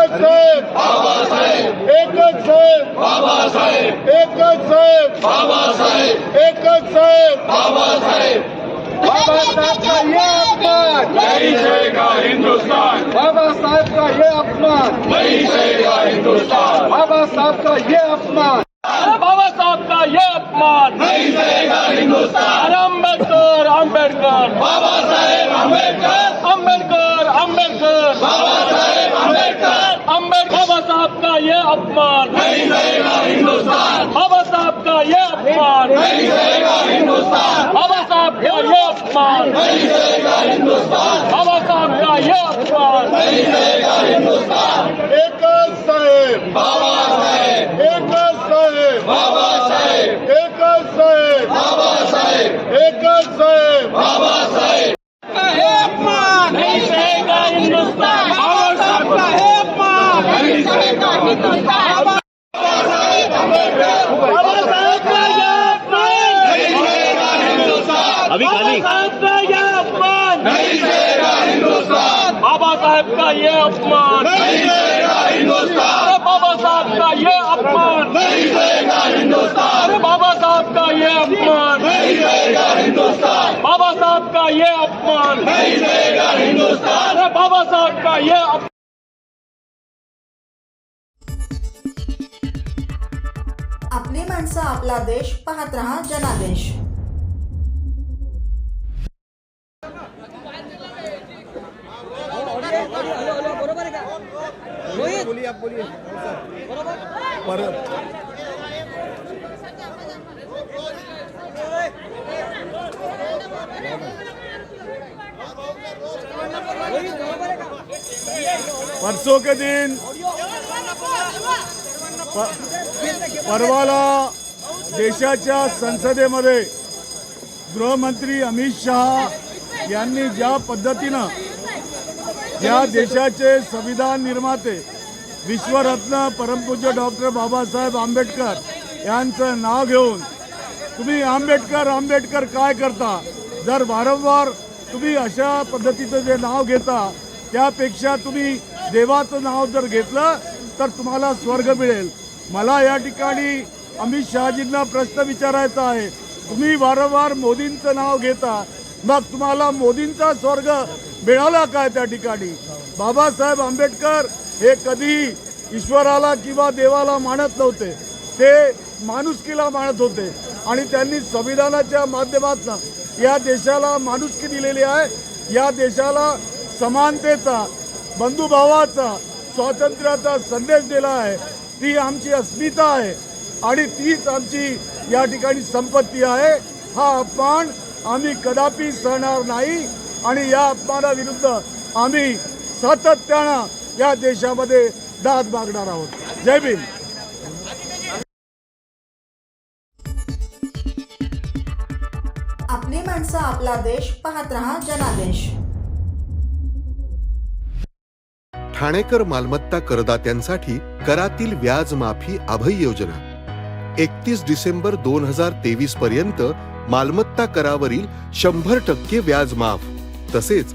एकच साहेब बाबासाहेब. एकच साहेब. बाबासाहेब. एकच साहेब. बाबासाहेब. एकच साहेब. बाबासाहेब. बाबासाहेब का ये अपमान. नहीं सहेगा हिंदुस्तान बाबा साहब का ये अपमान. नहीं सहेगा हिंदुस्तान. बाबा साहब का ये अपमान. बाबा साहब का ये अपमान. नहीं सहेगा हिंदुस्तान. अम्बेडकर अम्बेडकर बाबा साहेब अम्बेडकर अम्बेडकर अम्बेडकर बाबा साहेब अम्बेडकर अम्बेडकर बाबा साहब का ये अपमान। नहीं सहेगा हिंदुस्तान बाबा साहब का ये अपमान। नहीं सहेगा हिंदुस्तान बाबा साहब का ये अपमान। नहीं सहेगा हिंदुस्तान बाबा साहब का ये अपमान। नहीं सहेगा हिंदुस्तान एकच साहेब। बाबा साहब का ये अपमान। नहीं सहेगा हिंदुस्तान। बाबा साहब का ये अपमान। नहीं सहेगा हिंदुस्तान। बाबा साहब का ये अपमान। नहीं सहेगा हिंदुस्तान। बाबा साहब का ये अपमान। नहीं सहेगा हिंदुस्तान। बाबा साहब का ये अपमान आपली माणसं आपला देश पाहत रहा जनादेश। परसों के दिन परवाला देशाच्या संसदेमध्ये गृहमंत्री अमित शहा यांनी ज्या पद्धतीनं या देशाचे संविधान निर्माते विश्वरत्न परमपूज्य डॉक्टर बाबासाहेब आंबेडकर यांचं नाव घेऊन तुम्ही आंबेडकर आंबेडकर काय करता? जर वारंवार तुम्ही अशा पद्धतीचं जे नाव घेता त्यापेक्षा तुम्ही देवाचं नाव जर घेतलं तर तुम्हाला स्वर्ग मिळेल. मला या ठिकाणी अमित शहाजींना प्रश्न विचारायचा आहे. तुम्ही वारंवार मोदींचं नाव घेता मग तुम्हाला मोदींचा स्वर्ग मिळाला काय त्या ठिकाणी? बाबासाहेब आंबेडकर हे कधी ईश्वराला किंवा देवाला मानत नव्हते. ते माणुसकीला मानत होते. आणि त्यांनी संविधानाच्या माध्यमातून या देशाला माणुसकी दिलेली आहे. या देशाला समानतेचा बंधुभावाचा स्वातंत्र्याचा संदेश दिला आहे. ती आमची अस्मिता आहे. आणि तीच आमची या ठिकाणी संपत्ती आहे. हा अपमान आम्ही कदापि सहणार नाही. आणि या अपमानाविरुद्ध आम्ही सातत्यानं या देशामध्ये दाद मागणार आहोत. जय भीम. आपली माणसं आपला देश पाहत रहा जनादेश. ठाणेकर मालमत्ता करदात्यांसाठी करातील व्याज माफी अभय योजना. एकतीस डिसेंबर दोन हजार तेवीस पर्यंत मालमत्ता करावरील शंभर टक्के व्याज माफ तसेच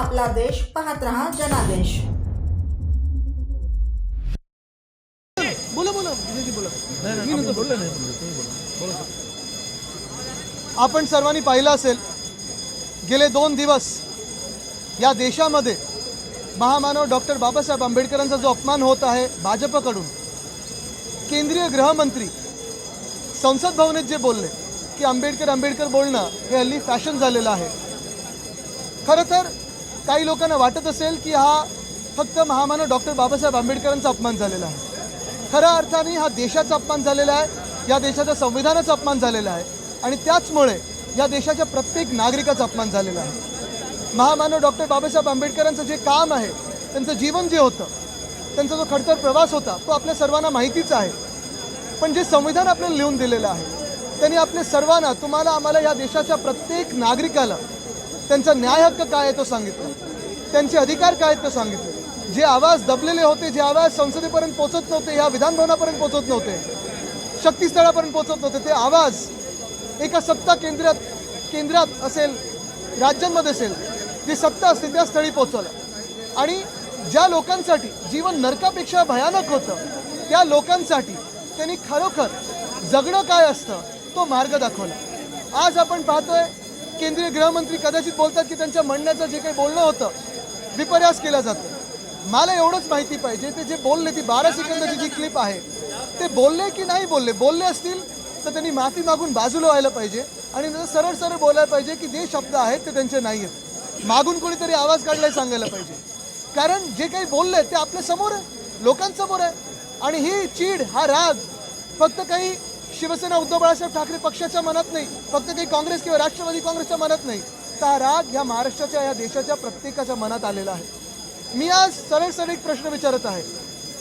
आपली देश पाहत रहा जनादेश. आपण सर्वांनी पाहिलं असेल गेले दोन दिवस या देशामध्ये महामानव डॉक्टर बाबासाहेब आंबेडकरांचा जो अपमान होत आहे भाजपकडून केंद्रीय गृहमंत्री संसद भवनात जे बोलले की आंबेडकर आंबेडकर बोलणं हे हल्ली फॅशन झालेलं आहे. खरं तर काही लोकांना वाटत असेल की हा फक्त महामानव डॉक्टर बाबासाहेब आंबेडकरांचा अपमान झालेला आहे. खऱ्या अर्थाने हा देशाचा अपमान झालेला आहे या देशाच्या संविधानाचा अपमान झालेला आहे आणि त्याचमुळे या देशाच्या प्रत्येक नागरिकाचा अपमान झालेला आहे. महामानव डॉक्टर बाबासाहेब आंबेडकरांचं जे काम आहे त्यांचं जीवन जे होतं त्यांचा जो खडतर प्रवास होता तो आपल्या सर्वांना माहितीच आहे. पण जे संविधान आपल्याला लिहून दिलेलं आहे त्यांनी आपल्या सर्वांना तुम्हाला आम्हाला या देशाच्या प्रत्येक नागरिकाला त्यांचा न्याय हक्क काय आहे तो सांगितला. त्यांचे अधिकार काय आहेत ते सांगितले. जे आवाज दबलेले होते जे आवाज संसदेपर्यंत पोहोचत नव्हते ह्या विधानभवनापर्यंत पोहोचत नव्हते शक्तीस्थळापर्यंत पोहोचत नव्हते ते आवाज एका सत्ता केंद्रात केंद्रात असेल राज्यांमध्ये असेल जी सत्ता असते त्या स्थळी पोहोचवलं आणि ज्या लोकांसाठी जीवन नरकापेक्षा भयानक होतं त्या लोकांसाठी त्यांनी खरोखर जगणं काय असतं तो मार्ग दाखवला. आज आपण पाहतोय केंद्रीय गृहमंत्री कदाचित बोलतात की त्यांच्या म्हणण्याचं जे काही बोलणं होतं विपर्यास केला जातो. मला एवढंच माहिती पाहिजे ते जे बोलले ती बारा सेकंदाची जी क्लिप आहे ते बोलले की नाही बोलले? बोलले असतील तर त्यांनी माफी मागून बाजूला व्हायला पाहिजे आणि सरळ सरळ बोलायला पाहिजे की जे शब्द आहेत ते त्यांचे नाही आहेत. मागून कोणीतरी आवाज काढलाय सांगायला पाहिजे. कारण जे काही बोलले ते आपल्यासमोर आहे लोकांसमोर आहे. आणि ही चीड हा राग फक्त काही शिवसेना उद्धव बाळासाहेब ठाकरे पक्षाच्या मनात नाही. फक्त काही काँग्रेस किंवा राष्ट्रवादी काँग्रेसच्या मनात नाही. तर हा राग ह्या महाराष्ट्राच्या या देशाच्या प्रत्येकाच्या मनात आलेला आहे. मी आज सरळ सरळ एक प्रश्न विचारत आहे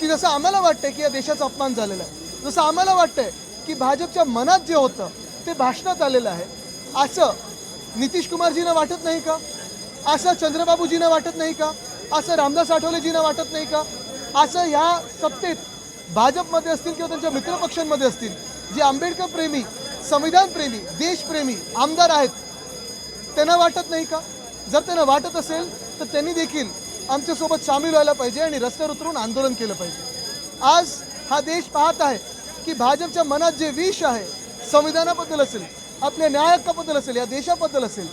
की जसं आम्हाला वाटतंय की या देशाचा अपमान झालेला आहे जसं आम्हाला वाटतंय की भाजपच्या मनात जे होतं ते भाषणात आलेलं आहे. असं नितीश कुमारजींना वाटत नाही का? असं चंद्रबाबूजींना वाटत नाही का? असं रामदास आठवलेजींना वाटत नाही का? असं ह्या सत्तेत भाजपमध्ये असतील किंवा त्यांच्या मित्रपक्षांमध्ये असतील जे आंबेडकर प्रेमी संविधान प्रेमी देशप्रेमी आमदार आहेत त्यांना वाटत नाही का? जर त्यांना वाटत असेल तर त्यांनी देखील आमच्यासोबत सामील व्हायला पाहिजे आणि रस्त्यावर उतरून आंदोलन केलं पाहिजे. आज हा देश पाहत आहे की भाजपच्या मनात जे विष आहे संविधानाबद्दल असेल आपल्या न्यायहक्काबद्दल असेल या देशाबद्दल असेल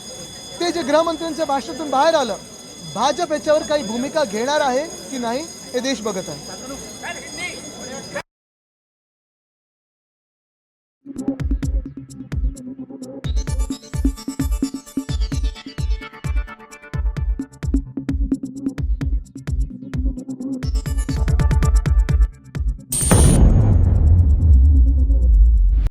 ते जे गृहमंत्र्यांच्या भाषणातून बाहेर आलं भाजप याच्यावर काही भूमिका घेणार आहे की नाही हे देश बघत आहे. Thank you.